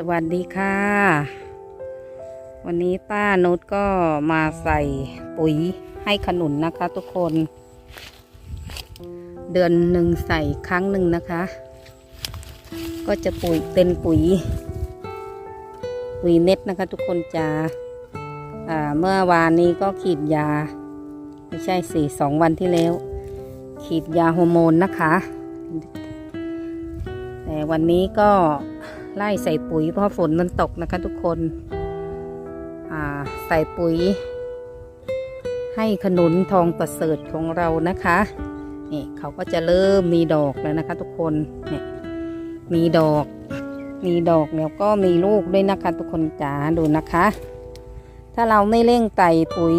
สวัสดีค่ะ วันนี้ป้านุชก็มาใส่ปุ๋ยให้ขนุนนะคะทุกคน เดือนหนึ่งใส่ครั้งหนึ่งนะคะ ก็จะปุ๋ยเป็นปุ๋ย ปุ๋ยเม็ดนะคะทุกคนจะเมื่อวานนี้ก็ขีดยา ไม่ใช่สี่สองวันที่แล้ว ขีดยาฮอร์โมนนะคะ แต่วันนี้ก็ ไล่ใส่ปุ๋ยเพราะฝนมันตกนะคะทุกคนใส่ปุ๋ย ให้ขนุนทองประเสริฐของเรานะคะนี่เขาก็จะเริ่มมีดอกแล้วนะคะ ทุกคนเนี่ยมีดอก มีดอกแล้วก็มีลูกด้วยนะคะ ทุกคนจ๋าดูนะคะ ถ้าเราไม่เร่งไต่ปุ๋ย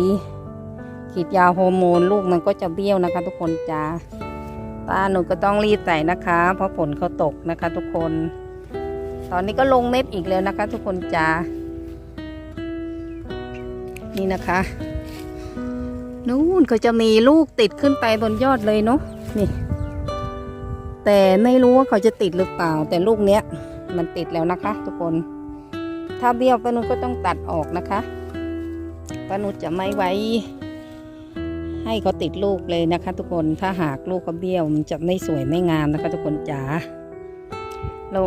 ฉีดยาฮอร์โมนลูกมันก็จะเบี้ยวนะคะ ทุกคนจ๋าป้าหนูก็ต้องรีบใส่นะคะ เพราะฝนเขาตกนะคะ ทุกคน ตอนนี้ก็ลงเม็ดอีกแล้วนะคะ ทุกคนจ้านี่นะคะ นู่นเขาจะมีลูกติดขึ้นไปบนยอดเลยเนาะนี่ แต่ไม่รู้ว่าเขาจะติดหรือเปล่า แต่ลูกเนี้ย มันติดแล้วนะคะ ทุกคน ถ้าเบี้ยวป้านุชก็ต้องตัดออกนะคะป้านุชจะไม่ไว้ ให้เขาติดลูกเลยนะคะ ทุกคนถ้าหากลูกเขาเบี้ยวมันจะไม่สวยไม่งามนะคะ ทุกคนจ๋า ล้ว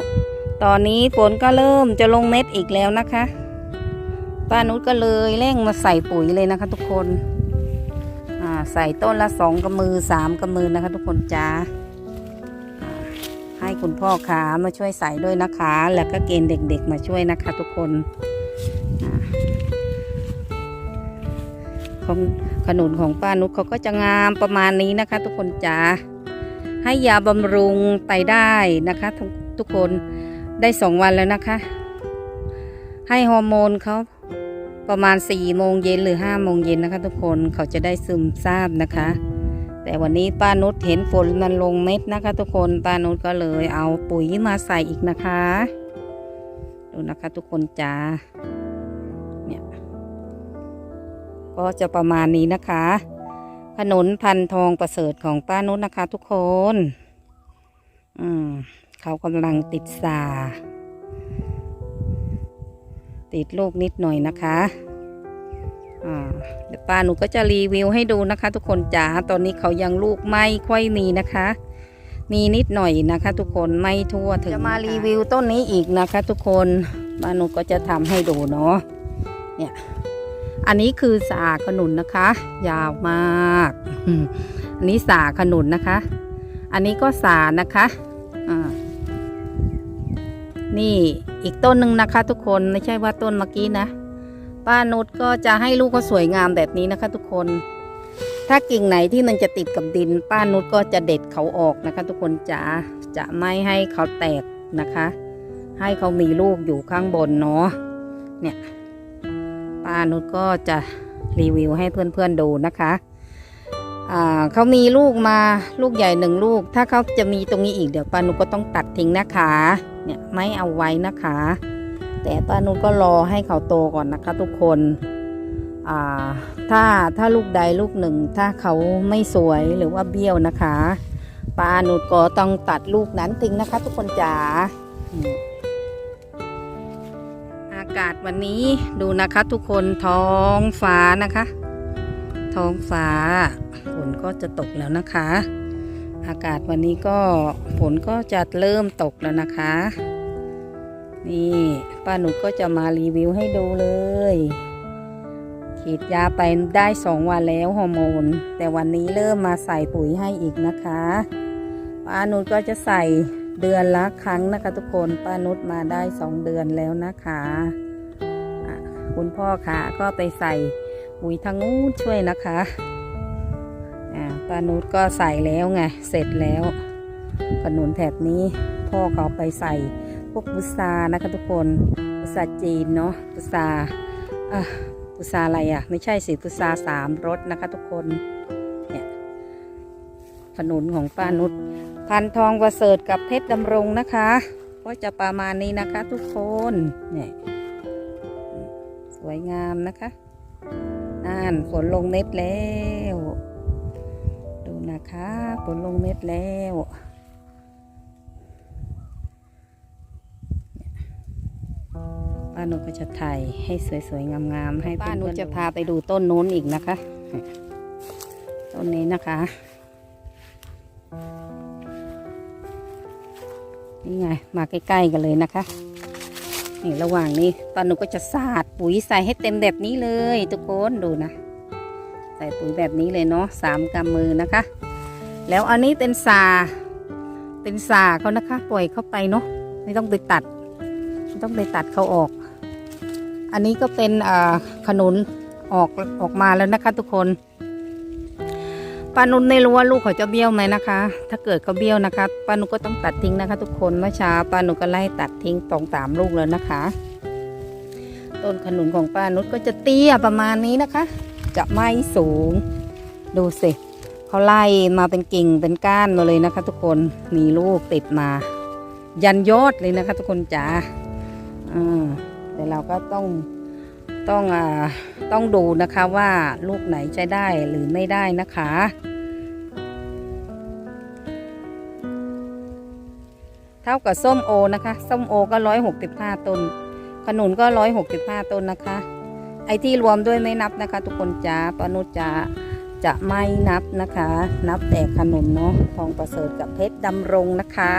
ตอนนี้ฝนก็เริ่มจะลงเม็ดอีกแล้วนะคะป้านุชก็เลยเร่งมาใส่ปุ๋ยเลยนะคะ ทุกคนใส่ต้นละสองกำมือสามกำมือนะคะ ทุกคนจ๋าให้คุณพ่อขามาช่วยใส่ด้วยนะคะ แล้วก็เกณฑ์เด็ก ๆ มาช่วยนะคะ ทุกคนของขนุนของป้านุชเขาก็จะงามประมาณนี้นะคะ ทุกคนจ๋าให้ยาบำรุงไปได้นะคะทุก ทุกคนได้สองวันแล้วนะคะ ให้ฮอร์โมนเขาประมาณสี่โมงเย็นหรือห้าโมงเย็นนะคะ ทุกคนเขาจะได้ซึมซาบนะคะ แต่วันนี้ป้านุชเห็นฝนมันลงเม็ดนะคะ ทุกคนป้านุชก็เลยเอาปุ๋ยมาใส่อีกนะคะ ดูนะคะทุกคนจ๋าเนี่ยก็จะประมาณนี้นะคะขนุนพันทองประเสริฐของป้านุชนะคะ ทุกคน อืม เขากำลังติดสาติดลูกนิดหน่อยนะคะอ่าเดี๋ยวป้าหนูก็จะรีวิวให้ดูนะคะ ทุกคนจ๋าตอนนี้เขายังลูกไม่ค่อยมีนะคะ มีนิดหน่อยนะคะ ทุกคนไม่ทั่วถึงจะมารีวิวต้นนี้อีกนะคะ ทุกคนป้าหนูก็จะทำให้ดูเนาะเนี่ยอันนี้คือสาขนุนนะคะ ยาวมากอืมอันนี้สาขนุนนะคะ อันนี้ก็สานะคะอ่า นี่อีกต้นหนึ่งนะคะ ทุกคนไม่ใช่ว่าต้นเมื่อกี้นะ ป้านุชก็จะให้ลูกก็สวยงามแบบนี้นะคะ ทุกคน ถ้ากิ่งไหนที่มันจะติดกับดิน ป้านุชก็จะเด็ดเขาออกนะคะ ทุกคนจะจะไม่ให้เขาแตกนะคะ ให้เขามีลูกอยู่ข้างบนเนาะเนี่ยป้านุชก็จะรีวิวให้เพื่อนๆดูนะคะเขามีลูกมาลูกใหญ่หนึ่งลูก ถ้าเขาจะมีตรงนี้อีกเดี๋ยวป้านุก็ต้องตัดทิ้งนะคะ เนี่ยไม่เอาไว้นะคะ แต่ป้านุก็รอให้เขาโตก่อนนะคะ ทุกคนถ้าถ้าลูกใดลูกหนึ่ง ถ้าเขาไม่สวยหรือว่าเบี้ยวนะคะป้านุก็ต้องตัดลูกนั้นทิ้งนะคะ ทุกคนจ๋าอากาศวันนี้ดูนะคะ ทุกคนท้องฟ้านะคะ ท้องฟ้าฝนก็จะตกแล้วนะคะ อากาศวันนี้ก็ฝนก็จะเริ่มตกแล้วนะคะ นี่ป้าหนูก็จะมารีวิวให้ดูเลยฉีดยาไปได้สองวันแล้วฮอร์โมน แต่วันนี้เริ่มมาใส่ปุ๋ยให้อีกนะคะป้าหนูก็จะใส่เดือนละครั้งนะคะทุกคนป้านุชมาได้สองเดือนแล้วนะคะะคุณพ่อคะก็ไปใส่ปุ๋ยทางนู้นช่วยนะคะ ป้านุชก็ใส่แล้วไง เสร็จแล้วขนุนแถบนี้พ่อเขาไปใส่พวกบุษรานะคะทุกคนบุษราจีนเนาะบุษราอะบุษราอะไรอะ ไม่ใช่สิบุษราสามรสนะคะทุกคนเนี่ยขนุนของป้านุชพันทองประเสริฐกับเพชรดำรงนะคะก็จะประมาณนี้นะคะทุกคนเนี่ยสวยงามนะคะอ่านฝนลงเม็ดแล้ว นะคะฝนลงเม็ดแล้วป้านุชก็จะถ่ายให้สวยๆงามๆให้ป้านุชจะพาไปดูต้นนู้นอีกนะคะ ต้นนี้นะคะ นี่ไง มาใกล้ๆกันเลยนะคะนี่ระหว่างนี้ป้านุชก็จะสาดปุ๋ยใส่ให้เต็มแบบนี้เลย ทุกคนดูนะ ใส่ปุ๋ยแบบนี้เลยเนาะสามกำมือนะคะ แล้วอันนี้เป็นสาเป็นสาเขานะคะ ปล่อยเข้าไปเนาะไม่ต้องไปตัดไม่ต้องไปตัดเขาออก อันนี้ก็เป็นขนุนออกออกมาแล้วนะคะ ทุกคนปานุนไม่รู้ว่าลูกเขาจะเบี้ยวไหมนะคะ ถ้าเกิดเขาเบี้ยวนะคะปานุก็ต้องตัดทิ้งนะคะ ทุกคนเมื่อเช้าปานุก็ไล่ตัดทิ้งตองสามลูกแล้วนะคะ ต้นขนุนของป้านุก็จะเตี้ยประมาณนี้นะคะ จะไม่สูง ดูสิ เขาไล่มาเป็นกิ่งเป็นก้านมาเลยนะคะ ทุกคนมีลูกติดมา ยันยอดเลยนะคะ ทุกคนจ๋าแต่เราก็ต้องต้องอต้องดูนะคะว่าลูกไหนจะได้หรือไม่ได้นะคะ เท่ากับส้มโอนะคะส้มโอก็ร้อยหกสิบห้าต้น ขนุนก็ร้อยหกสิบห้าต้นนะคะ ไอที่รวมด้วยไม่นับนะคะ ทุกคนจ้าปนุจจะ จะไม่นับนะคะ นับแต่ขนุนเนาะทองประเสริฐกับเพชรดำรงนะคะ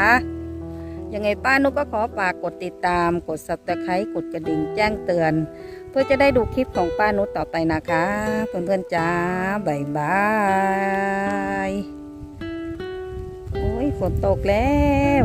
ยังไงป้านุก็ขอฝากกดติดตาม กด subscribe กดกระดิ่งแจ้งเตือน เพื่อจะได้ดูคลิปของป้านุต่อไปนะคะ เพื่อนๆจ้าบายบายโอ้ยฝนตกแล้ว